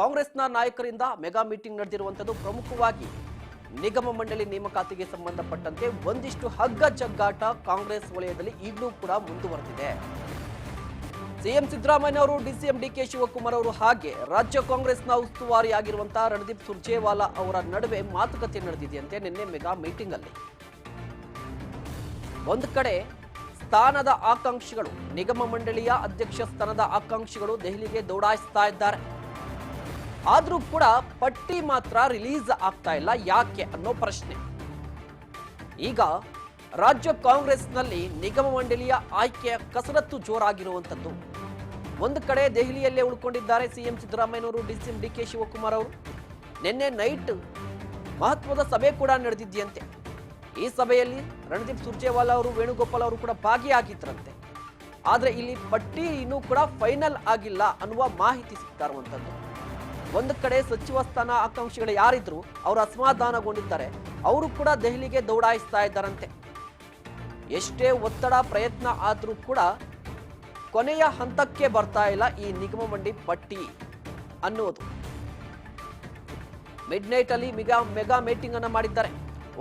ಕಾಂಗ್ರೆಸ್ನ ನಾಯಕರಿಂದ mega meeting ನಡೆದಿರುವಂಥದ್ದು ಪ್ರಮುಖವಾಗಿ ನಿಗಮ ಮಂಡಳಿ ನೇಮಕಾತಿಗೆ ಸಂಬಂಧಪಟ್ಟಂತೆ ಒಂದಿಷ್ಟು ಹಗ್ಗ ಜಗ್ಗಾಟ ಕಾಂಗ್ರೆಸ್ ವಲಯದಲ್ಲಿ ಈಗಲೂ ಕೂಡ ಮುಂದುವರೆದಿದೆ. ಸಿಎಂ ಸಿದ್ದರಾಮಯ್ಯ ಅವರು ಡಿಸಿಎಂ ಡಿಕೆ ಶಿವಕುಮಾರ್ ಅವರು ಹಾಗೆ ರಾಜ್ಯ ಕಾಂಗ್ರೆಸ್ನ ಉಸ್ತುವಾರಿ ಆಗಿರುವಂತಹ ರಣದೀಪ್ ಸುರ್ಜೇವಾಲಾ ಅವರ ನಡುವೆ ಮಾತುಕತೆ ನಡೆದಿದೆಯಂತೆ ನಿನ್ನೆ ಮೆಗಾ ಮೀಟಿಂಗ್ ಅಲ್ಲಿ ಒಂದು ಕಡೆ ಸ್ಥಾನದ ಆಕಾಂಕ್ಷಿಗಳು, ನಿಗಮ ಮಂಡಳಿಯ ಅಧ್ಯಕ್ಷ ಸ್ಥಾನದ ಆಕಾಂಕ್ಷಿಗಳು ದೆಹಲಿಗೆ ದೌಡಾಯಿಸ್ತಾ ಇದ್ದಾರೆ. ಆದ್ರೂ ಕೂಡ ಪಟ್ಟಿ ಮಾತ್ರ ರಿಲೀಸ್ ಆಗ್ತಾ ಇಲ್ಲ. ಯಾಕೆ ಅನ್ನೋ ಪ್ರಶ್ನೆ. ಈಗ ರಾಜ್ಯ ಕಾಂಗ್ರೆಸ್ನಲ್ಲಿ ನಿಗಮ ಮಂಡಳಿಯ ಆಯ್ಕೆಯ ಕಸರತ್ತು ಜೋರಾಗಿರುವಂಥದ್ದು ಒಂದು ಕಡೆ ದೆಹಲಿಯಲ್ಲೇ ಉಳ್ಕೊಂಡಿದ್ದಾರೆ ಸಿಎಂ ಸಿದ್ದರಾಮಯ್ಯನವರು, ಡಿಸಿಎಂ ಡಿ ಕೆ ಶಿವಕುಮಾರ್ ಅವರು. ನಿನ್ನೆ ನೈಟ್ ಮಹತ್ವದ ಸಭೆ ಕೂಡ ನಡೆದಿದೆಯಂತೆ. ಈ ಸಭೆಯಲ್ಲಿ ರಣದೀಪ್ ಸುರ್ಜೇವಾಲಾ ಅವರು, ವೇಣುಗೋಪಾಲ್ ಅವರು ಕೂಡ ಭಾಗಿಯಾಗಿದ್ದರಂತೆ. ಆದರೆ ಇಲ್ಲಿ ಪಟ್ಟಿ ಇನ್ನೂ ಕೂಡ ಫೈನಲ್ ಆಗಿಲ್ಲ ಅನ್ನುವ ಮಾಹಿತಿ ಸಿಗ್ತಾ ಇರುವಂತದ್ದು. ಒಂದು ಕಡೆ ಸಚಿವ ಸ್ಥಾನ ಆಕಾಂಕ್ಷಿಗಳು ಯಾರಿದ್ರು ಅವರು ಅಸಮಾಧಾನಗೊಂಡಿದ್ದಾರೆ ಅವರು ಕೂಡ ದೆಹಲಿಗೆ ದೌಡಾಯಿಸ್ತಾ ಇದ್ದಾರಂತೆ. ಎಷ್ಟೇ ಒತ್ತಡ ಪ್ರಯತ್ನ ಆದರೂ ಕೂಡ ಕೊನೆಯ ಹಂತಕ್ಕೆ ಬರ್ತಾ ಇಲ್ಲ ಈ ನಿಗಮ ಮಂಡಿ ಪಟ್ಟಿ ಅನ್ನುವುದು ಮಿಡ್ ನೈಟ್ ಅಲ್ಲಿ ಮೆಗಾ ಮೆಗಾ ಮೀಟಿಂಗ್ ಅನ್ನು ಮಾಡಿದ್ದಾರೆ.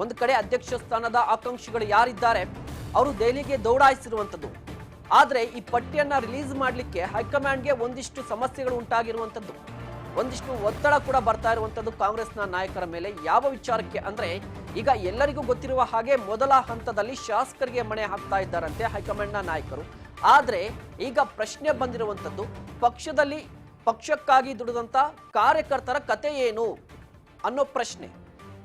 ಒಂದು ಕಡೆ ಅಧ್ಯಕ್ಷ ಸ್ಥಾನದ ಆಕಾಂಕ್ಷಿಗಳು ಯಾರಿದ್ದಾರೆ, ಅವರು ದೆಹಲಿಗೆ ದೌಡಾಯಿಸಿರುವಂಥದ್ದು ಆದರೆ ಈ ಪಟ್ಟಿಯನ್ನು ರಿಲೀಸ್ ಮಾಡಲಿಕ್ಕೆ ಹೈಕಮಾಂಡ್ಗೆ ಒಂದಿಷ್ಟು ಸಮಸ್ಯೆಗಳು ಉಂಟಾಗಿರುವಂಥದ್ದು ಒಂದಿಷ್ಟು ಒತ್ತಡ ಕೂಡ ಬರ್ತಾ ಇರುವಂಥದ್ದು ಕಾಂಗ್ರೆಸ್ನ ನಾಯಕರ ಮೇಲೆ. ಯಾವ ವಿಚಾರಕ್ಕೆ ಅಂದ್ರೆ, ಈಗ ಎಲ್ಲರಿಗೂ ಗೊತ್ತಿರುವ ಹಾಗೆ ಮೊದಲ ಹಂತದಲ್ಲಿ ಶಾಸಕರಿಗೆ ಮಣೆ ಹಾಕ್ತಾ ಇದ್ದಾರಂತೆ ಹೈಕಮಾಂಡ್ನ ನಾಯಕರು. ಆದರೆ, ಈಗ ಪ್ರಶ್ನೆ ಬಂದಿರುವಂಥದ್ದು ಪಕ್ಷದಲ್ಲಿ ಪಕ್ಷಕ್ಕಾಗಿ ದುಡಿದಂತ ಕಾರ್ಯಕರ್ತರ ಕತೆ ಏನು ಅನ್ನೋ ಪ್ರಶ್ನೆ.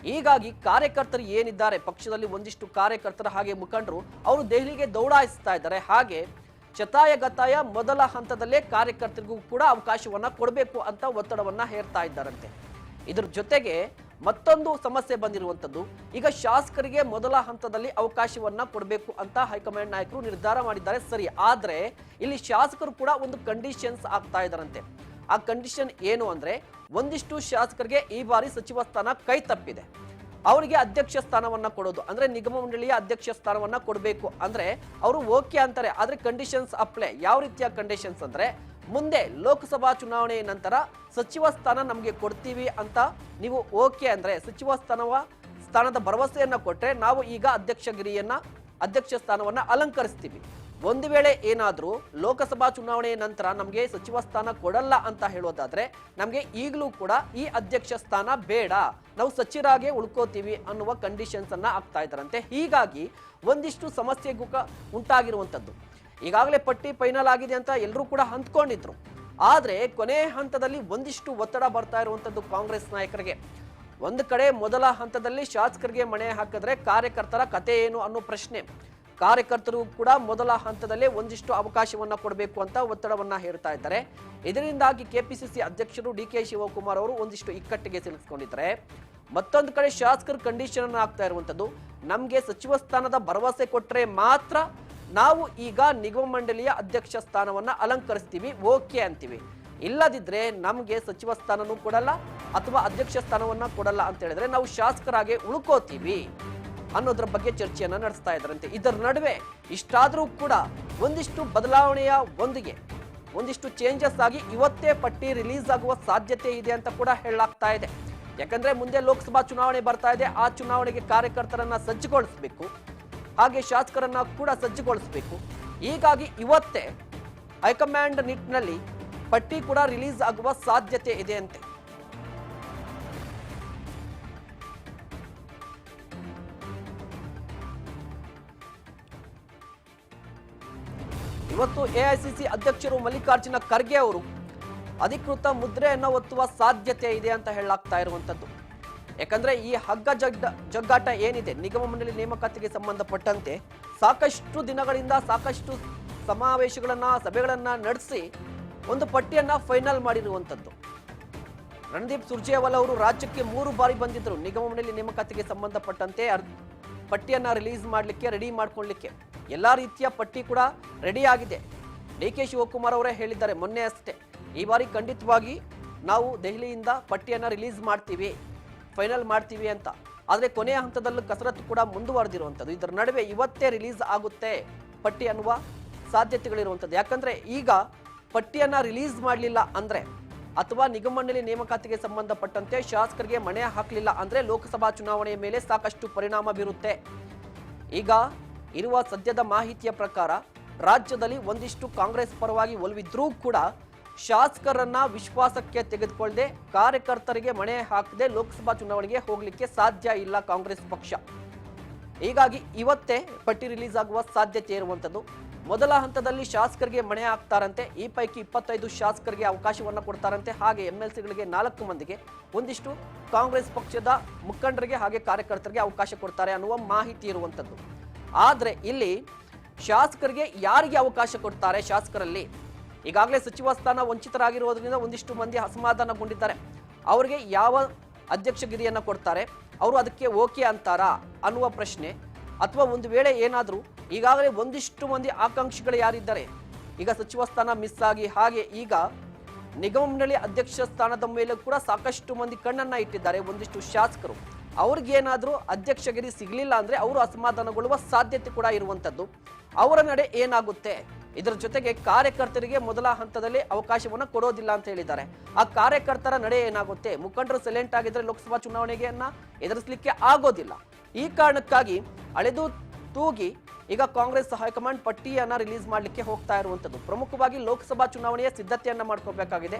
ಹೀಗಾಗಿ ಕಾರ್ಯಕರ್ತರು ಏನಿದ್ದಾರೆ, ಪಕ್ಷದಲ್ಲಿ ಒಂದಿಷ್ಟು ಕಾರ್ಯಕರ್ತರ ಹಾಗೆ ಮುಖಂಡರು, ಅವರು ದೆಹಲಿಗೆ ದೌಡಾಯಿಸ್ತಾ ಇದ್ದಾರೆ. ಹಾಗೆ ಚತಾಯ ಗತಾಯ ಮೊದಲ ಹಂತದಲ್ಲೇ ಕಾರ್ಯಕರ್ತರಿಗೂ ಕೂಡ ಅವಕಾಶವನ್ನ ಕೊಡಬೇಕು ಅಂತ ಒತ್ತಡವನ್ನ ಹೇರ್ತಾ ಇದ್ದಾರಂತೆ. ಇದ್ರ ಜೊತೆಗೆ ಮತ್ತೊಂದು ಸಮಸ್ಯೆ ಬಂದಿರುವಂತದ್ದು, ಈಗ ಶಾಸಕರಿಗೆ ಮೊದಲ ಹಂತದಲ್ಲಿ ಅವಕಾಶವನ್ನ ಕೊಡಬೇಕು ಅಂತ ಹೈಕಮಾಂಡ್ ನಾಯಕರು ನಿರ್ಧಾರ ಮಾಡಿದ್ದಾರೆ ಸರಿ, ಆದರೆ ಇಲ್ಲಿ ಶಾಸಕರು ಕೂಡ ಒಂದು ಕಂಡೀಷನ್ಸ್ ಆಗ್ತಾ ಇದ್ದಾರಂತೆ. ಆ ಕಂಡೀಷನ್ ಏನು ಅಂದ್ರೆ, ಒಂದಿಷ್ಟು ಶಾಸಕರಿಗೆ ಈ ಬಾರಿ ಸಚಿವ ಸ್ಥಾನ ಕೈ ತಪ್ಪಿದೆ. ಅವರಿಗೆ ಅಧ್ಯಕ್ಷ ಸ್ಥಾನವನ್ನ ಕೊಡೋದು. ಅಂದ್ರೆ ನಿಗಮ ಮಂಡಳಿಯ ಅಧ್ಯಕ್ಷ ಸ್ಥಾನವನ್ನ ಕೊಡಬೇಕು. ಅಂದ್ರೆ ಅವರು ಓಕೆ ಅಂತಾರೆ. ಆದ್ರೆ ಕಂಡೀಷನ್ಸ್ ಅಪ್ಲೈ ಯಾವ ರೀತಿಯ ಕಂಡೀಷನ್ಸ್ ಅಂದ್ರೆ ಮುಂದೆ ಲೋಕಸಭಾ ಚುನಾವಣೆಯ ನಂತರ ಸಚಿವ ಸ್ಥಾನ ನಮಗೆ ಕೊಡ್ತೀವಿ ಅಂತ ನೀವು ಓಕೆ ಅಂದ್ರೆ ಸಚಿವ ಸ್ಥಾನವ ಸ್ಥಾನದ ಭರವಸೆಯನ್ನ ಕೊಟ್ಟರೆ ನಾವು ಈಗ ಅಧ್ಯಕ್ಷಗಿರಿಯನ್ನ ಅಧ್ಯಕ್ಷ ಸ್ಥಾನವನ್ನ ಅಲಂಕರಿಸ್ತೀವಿ. ಒಂದು ವೇಳೆ ಏನಾದರೂ ಲೋಕಸಭಾ ಚುನಾವಣೆಯ ನಂತರ ನಮಗೆ ಸಚಿವ ಸ್ಥಾನ ಕೊಡಲ್ಲ ಅಂತ ಹೇಳೋದಾದ್ರೆ ನಮಗೆ ಈಗಲೂ ಕೂಡ ಈ ಅಧ್ಯಕ್ಷ ಸ್ಥಾನ ಬೇಡ. ನಾವು ಸಚಿವರಾಗೆ ಉಳ್ಕೋತೀವಿ ಅನ್ನುವ ಕಂಡೀಷನ್ಸ್ ಅನ್ನ ಆಗ್ತಾ ಇದ್ದಾರಂತೆ. ಹೀಗಾಗಿ ಒಂದಿಷ್ಟು ಸಮಸ್ಯೆಗೂ ಉಂಟಾಗಿರುವಂಥದ್ದು. ಈಗಾಗಲೇ ಪಟ್ಟಿ ಫೈನಲ್ ಆಗಿದೆ ಅಂತ ಎಲ್ಲರೂ ಕೂಡ ಹಂತ್ಕೊಂಡಿದ್ರು ಆದರೆ ಕೊನೆ ಹಂತದಲ್ಲಿ ಒಂದಿಷ್ಟು ಒತ್ತಡ ಬರ್ತಾ ಇರುವಂಥದ್ದು ಕಾಂಗ್ರೆಸ್ ನಾಯಕರಿಗೆ. ಒಂದು ಕಡೆ ಮೊದಲ ಹಂತದಲ್ಲಿ ಶಾಸಕರಿಗೆ ಮಣೆ ಹಾಕಿದ್ರೆ ಕಾರ್ಯಕರ್ತರ ಕತೆ ಏನು ಅನ್ನೋ ಪ್ರಶ್ನೆ. ಕಾರ್ಯಕರ್ತರು ಕೂಡ ಮೊದಲ ಹಂತದಲ್ಲೇ ಒಂದಿಷ್ಟು ಅವಕಾಶವನ್ನ ಕೊಡಬೇಕು ಅಂತ ಒತ್ತಡವನ್ನ ಹೇರ್ತಾ ಇದ್ದಾರೆ. ಇದರಿಂದಾಗಿ ಕೆಪಿಸಿಸಿ ಅಧ್ಯಕ್ಷರು ಡಿ ಕೆ ಶಿವಕುಮಾರ್ ಅವರು ಒಂದಿಷ್ಟು ಇಕ್ಕಟ್ಟಿಗೆ ಸಿಲುಕಿಕೊಂಡಿದ್ದಾರೆ ಮತ್ತೊಂದು ಕಡೆ ಶಾಸಕರು ಕಂಡೀಷನ್ ಅನ್ನ ಆಗ್ತಾ ಇರುವಂತದ್ದು. ನಮ್ಗೆ ಸಚಿವ ಸ್ಥಾನದ ಭರವಸೆ ಕೊಟ್ಟರೆ ಮಾತ್ರ ನಾವು ಈಗ ನಿಗಮ ಮಂಡಳಿಯ ಅಧ್ಯಕ್ಷ ಸ್ಥಾನವನ್ನ ಅಲಂಕರಿಸ್ತೀವಿ, ಓಕೆ ಅಂತೀವಿ. ಇಲ್ಲದಿದ್ರೆ ನಮ್ಗೆ ಸಚಿವ ಸ್ಥಾನನೂ ಕೊಡಲ್ಲ ಅಥವಾ ಅಧ್ಯಕ್ಷ ಸ್ಥಾನವನ್ನ ಕೊಡಲ್ಲ ಅಂತ ಹೇಳಿದ್ರೆ ನಾವು ಶಾಸಕರಾಗಿ ಉಳ್ಕೋತೀವಿ. ಅನ್ನೋದ್ರ ಬಗ್ಗೆ ಚರ್ಚೆಯನ್ನ ನಡೆಸ್ತಾ ಇದ್ದಾರಂತೆ ಇದರ ನಡುವೆ ಇಷ್ಟಾದರೂ ಕೂಡ ಒಂದಿಷ್ಟು ಬದಲಾವಣೆಯ ಒಂದಿಗೆ, ಒಂದಿಷ್ಟು ಚೇಂಜಸ್ ಆಗಿ ಇವತ್ತೇ ಪಟ್ಟಿ ರಿಲೀಸ್ ಆಗುವ ಸಾಧ್ಯತೆ ಇದೆ ಅಂತ ಕೂಡ ಹೇಳಲಾಗ್ತಾ ಇದೆ. ಯಾಕಂದ್ರೆ ಮುಂದೆ ಲೋಕಸಭಾ ಚುನಾವಣೆ ಬರ್ತಾ ಇದೆ. ಆ ಚುನಾವಣೆಗೆ ಕಾರ್ಯಕರ್ತರನ್ನ ಸಜ್ಜುಗೊಳಿಸಬೇಕು. ಹಾಗೆ ಶಾಸಕರನ್ನ ಕೂಡ ಸಜ್ಜುಗೊಳಿಸಬೇಕು. ಹೀಗಾಗಿ ಇವತ್ತೇ ಹೈಕಮಾಂಡ್ ನಿಟ್ಟಿನಲ್ಲಿ ಪಟ್ಟಿ ಕೂಡ ರಿಲೀಸ್ ಆಗುವ ಸಾಧ್ಯತೆ ಇದೆ ಅಂತೆ. ಇವತ್ತು ಎಐಸಿಸಿ ಅಧ್ಯಕ್ಷರು ಮಲ್ಲಿಕಾರ್ಜುನ ಖರ್ಗೆ ಅವರು ಅಧಿಕೃತ ಮುದ್ರೆಯನ್ನು ಒತ್ತುವ ಸಾಧ್ಯತೆ ಇದೆ ಅಂತ ಹೇಳಲಾಗ್ತಾ ಇರುವಂಥದ್ದು. ಯಾಕಂದ್ರೆ ಈ ಹಗ್ಗ ಜಗ್ಡ ಜಗ್ಗಾಟ ಏನಿದೆ, ನಿಗಮ ಮಂಡಳಿ ನೇಮಕಾತಿಗೆ ಸಂಬಂಧಪಟ್ಟಂತೆ ಸಾಕಷ್ಟು ದಿನಗಳಿಂದ ಸಾಕಷ್ಟು ಸಮಾವೇಶಗಳನ್ನ, ಸಭೆಗಳನ್ನ ನಡೆಸಿ ಒಂದು ಪಟ್ಟಿಯನ್ನ ಫೈನಲ್ ಮಾಡಿರುವಂಥದ್ದು. ರಣದೀಪ್ ಸುರ್ಜೇವಾಲಾ ಅವರು ರಾಜ್ಯಕ್ಕೆ ಮೂರು ಬಾರಿ ಬಂದಿದ್ದರು ನಿಗಮ ಮಂಡಳಿ ನೇಮಕಾತಿಗೆ ಸಂಬಂಧಪಟ್ಟಂತೆ ಪಟ್ಟಿಯನ್ನು ರಿಲೀಸ್ ಮಾಡಲಿಕ್ಕೆ, ರೆಡಿ ಮಾಡ್ಕೊಳ್ಳಿಕ್ಕೆ. ಎಲ್ಲಾ ರೀತಿಯ ಪಟ್ಟಿ ಕೂಡ ರೆಡಿ ಆಗಿದೆ. ಡಿ ಕೆ ಶಿವಕುಮಾರ್ ಅವರೇ ಹೇಳಿದ್ದಾರೆ ಮೊನ್ನೆ ಅಷ್ಟೇ. ಈ ಬಾರಿ ಖಂಡಿತವಾಗಿ ನಾವು ದೆಹಲಿಯಿಂದ ಪಟ್ಟಿಯನ್ನು ರಿಲೀಸ್ ಮಾಡ್ತೀವಿ ಫೈನಲ್ ಮಾಡ್ತೀವಿ ಅಂತ. ಆದರೆ ಕೊನೆಯ ಹಂತದಲ್ಲೂ ಕಸರತ್ತು ಕೂಡ ಮುಂದುವರೆದಿರುವಂಥದ್ದು. ಇದರ ನಡುವೆ ಇವತ್ತೇ ರಿಲೀಸ್ ಆಗುತ್ತೆ ಪಟ್ಟಿ ಅನ್ನುವ ಸಾಧ್ಯತೆಗಳಿರುವಂಥದ್ದು. ಯಾಕಂದರೆ ಈಗ ಪಟ್ಟಿಯನ್ನು ರಿಲೀಸ್ ಮಾಡಲಿಲ್ಲ ಅಂದರೆ ಅಥವಾ ನಿಗಮಮಂಡಳಿ ನೇಮಕಾತಿಗೆ ಸಂಬಂಧಪಟ್ಟಂತೆ ಶಾಸಕರಿಗೆ ಮಣೆ ಹಾಕಲಿಲ್ಲ ಅಂದರೆ ಲೋಕಸಭಾ ಚುನಾವಣೆಯ ಮೇಲೆ ಸಾಕಷ್ಟು ಪರಿಣಾಮ ಬೀರುತ್ತೆ. ಈಗ ಇರುವ ಸದ್ಯದ ಮಾಹಿತಿಯ ಪ್ರಕಾರ ರಾಜ್ಯದಲ್ಲಿ ಒಂದಿಷ್ಟು ಕಾಂಗ್ರೆಸ್ ಪರವಾಗಿ ಒಲವಿದ್ರೂ ಕೂಡ ಶಾಸಕರನ್ನ ವಿಶ್ವಾಸಕ್ಕೆ ತೆಗೆದುಕೊಳ್ಳದೆ ಕಾರ್ಯಕರ್ತರಿಗೆ ಮಣೆ ಹಾಕದೆ ಲೋಕಸಭಾ ಚುನಾವಣೆಗೆ ಹೋಗಲಿಕ್ಕೆ ಸಾಧ್ಯ ಇಲ್ಲ ಕಾಂಗ್ರೆಸ್ ಪಕ್ಷ. ಹೀಗಾಗಿ ಇವತ್ತೇ ಪಟ್ಟಿ ರಿಲೀಸ್ ಆಗುವ ಸಾಧ್ಯತೆ ಇರುವಂಥದ್ದು ಮೊದಲ ಹಂತದಲ್ಲಿ ಶಾಸಕರಿಗೆ ಮಣೆ ಹಾಕ್ತಾರಂತೆ, ಈ ಪೈಕಿ ಇಪ್ಪತ್ತೈದು ಶಾಸಕರಿಗೆ ಅವಕಾಶವನ್ನು ಕೊಡ್ತಾರಂತೆ, ಹಾಗೆ ಎಂ ಎಲ್ ಸಿಗಳಿಗೆ ನಾಲ್ಕು ಮಂದಿಗೆ ಒಂದಿಷ್ಟು ಕಾಂಗ್ರೆಸ್ ಪಕ್ಷದ ಮುಖಂಡರಿಗೆ ಹಾಗೆ ಕಾರ್ಯಕರ್ತರಿಗೆ ಅವಕಾಶ ಕೊಡ್ತಾರೆ ಅನ್ನುವ ಮಾಹಿತಿ ಇರುವಂಥದ್ದು ಆದರೆ ಇಲ್ಲಿ ಶಾಸಕರಿಗೆ ಯಾರಿಗೆ ಅವಕಾಶ ಕೊಡ್ತಾರೆ ಶಾಸಕರಲ್ಲಿ? ಈಗಾಗಲೇ ಸಚಿವ ಸ್ಥಾನ ವಂಚಿತರಾಗಿರೋದ್ರಿಂದ ಒಂದಿಷ್ಟು ಮಂದಿ ಅಸಮಾಧಾನಗೊಂಡಿದ್ದಾರೆ. ಅವರಿಗೆ ಯಾವ ಅಧ್ಯಕ್ಷಗಿರಿಯನ್ನು ಕೊಡ್ತಾರೆ? ಅವರು ಅದಕ್ಕೆ ಓಕೆ ಅಂತಾರಾ ಅನ್ನುವ ಪ್ರಶ್ನೆ. ಅಥವಾ ಒಂದು ವೇಳೆ ಏನಾದರೂ ಈಗಾಗಲೇ ಒಂದಿಷ್ಟು ಮಂದಿ ಆಕಾಂಕ್ಷಿಗಳು ಯಾರಿದ್ದಾರೆ? ಈಗ ಸಚಿವ ಸ್ಥಾನ ಮಿಸ್ ಆಗಿ ಹಾಗೆ ಈಗ ನಿಗಮ ಮಂಡಳಿ ಅಧ್ಯಕ್ಷ ಸ್ಥಾನದ ಮೇಲೆ ಕೂಡ ಸಾಕಷ್ಟು ಮಂದಿ ಕಣ್ಣನ್ನು ಇಟ್ಟಿದ್ದಾರೆ ಒಂದಿಷ್ಟು ಶಾಸಕರು. ಅವ್ರಿಗೇನಾದ್ರೂ ಅಧ್ಯಕ್ಷಗಿರಿ ಸಿಗಲಿಲ್ಲ ಅಂದರೆ ಅವರು ಅಸಮಾಧಾನಗೊಳ್ಳುವ ಸಾಧ್ಯತೆ ಕೂಡ ಇರುವಂಥದ್ದು ಅವರ ನಡೆ ಏನಾಗುತ್ತೆ? ಇದರ ಜೊತೆಗೆ ಕಾರ್ಯಕರ್ತರಿಗೆ ಮೊದಲ ಹಂತದಲ್ಲಿ ಅವಕಾಶವನ್ನು ಕೊಡೋದಿಲ್ಲ ಅಂತ ಹೇಳಿದ್ದಾರೆ. ಆ ಕಾರ್ಯಕರ್ತರ ನಡೆ ಏನಾಗುತ್ತೆ? ಮುಖಂಡರು ಸೈಲೆಂಟ್ ಆಗಿದ್ರೆ ಲೋಕಸಭಾ ಚುನಾವಣೆಗೆಯನ್ನ ಎದುರಿಸಲಿಕ್ಕೆ ಆಗೋದಿಲ್ಲ. ಈ ಕಾರಣಕ್ಕಾಗಿ ಅಳೆದು ತೂಗಿ ಈಗ ಕಾಂಗ್ರೆಸ್ ಹೈಕಮಾಂಡ್ ಪಟ್ಟಿಯನ್ನ ರಿಲೀಸ್ ಮಾಡಲಿಕ್ಕೆ ಹೋಗ್ತಾ ಇರುವಂತದ್ದು. ಪ್ರಮುಖವಾಗಿ ಲೋಕಸಭಾ ಚುನಾವಣೆಯ ಸಿದ್ಧತೆಯನ್ನ ಮಾಡ್ಕೋಬೇಕಾಗಿದೆ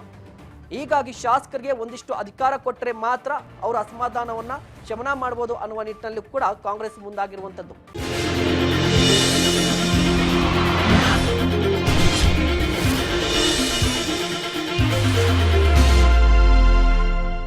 ಹೀಗಾಗಿ ಶಾಸಕರಿಗೆ ಒಂದಿಷ್ಟು ಅಧಿಕಾರ ಕೊಟ್ಟರೆ ಮಾತ್ರ ಅವರ ಅಸಮಾಧಾನವನ್ನ ಶಮನ ಮಾಡಬಹುದು ಅನ್ನುವ ನಿಟ್ಟಿನಲ್ಲಿ ಕೂಡ ಕಾಂಗ್ರೆಸ್ ಮುಂದಾಗಿರುವಂತದ್ದು